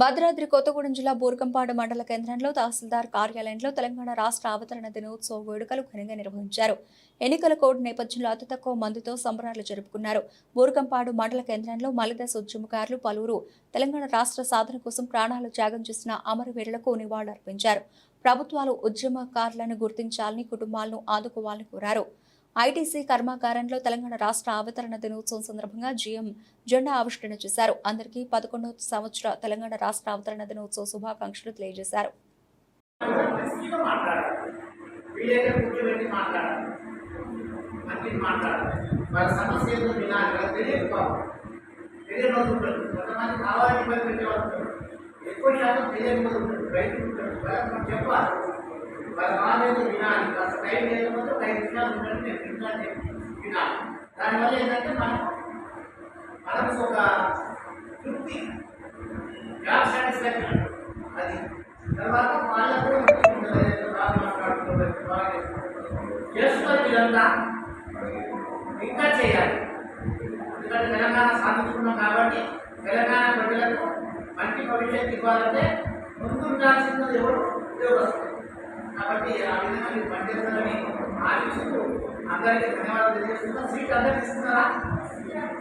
భద్రాద్రి కొత్తగూడెం జిల్లా బూర్గంపాడు మండల కేంద్రంలో తహసీల్దార్ కార్యాలయంలో తెలంగాణ రాష్ట్ర అవతరణ దినోత్సవ వేడుకలు ఘనంగా నిర్వహించారు. ఎన్నికల కోడ్ నేపథ్యంలో అతి తక్కువ మందితో సంబరాలు జరుపుకున్నారు. బూర్గంపాడు మండల కేంద్రంలో మలిదశ ఉద్యమకారులు పలువురు తెలంగాణ రాష్ట్ర సాధన కోసం ప్రాణాలు త్యాగం చేసిన అమరవీరులకు నివాళులర్పించారు. ప్రభుత్వాలు ఉద్యమకారులను గుర్తించాలని కుటుంబాలను ఆదుకోవాలని కోరారు. ఐటీసీ కర్మాగారంలో తెలంగాణ రాష్ట్ర అవతరణ దినోత్సవం సందర్భంగా జీఎం జెండా ఆవిష్కరణ చేశారు. అందరికీ పదకొండవ సంవత్సర తెలంగాణ రాష్ట్ర అవతరణ దినోత్సవ శుభాకాంక్షలు తెలియజేశారు. వాళ్ళు ఎక్కువ శాతం తెలియని చెప్పాలి వాళ్ళ వినాలి కాస్త టైం లేదు ఐదు నిమిషాలు ఉండండి నేను వింటాను వినాలి. దానివల్ల ఏంటంటే మనం మనకు ఒక తృప్తి జాబ్ సాటిస్ఫాక్షన్ అది. తర్వాత వాళ్ళకు కూడా ఉంటుంది. బాగా మాట్లాడుతున్నారు బాగా చేస్తున్నారు. వీళ్ళంతా ఇంకా చేయాలి. ఎందుకంటే తెలంగాణ సాధించుకున్నాం కాబట్టి తెలంగాణ ప్రజలకు మంచి భవిష్యత్తు ఇవ్వాలంటే ముందు ఉండాల్సింది ఎవరు? ఉద్యోగస్తులు. కాబట్టి ఆ విధంగా మీరు పనిచేస్తారని అందరికీ ధన్యవాదాలు తెలియజేస్తున్నాం సీట్ అందరికి ఇస్తున్నారా?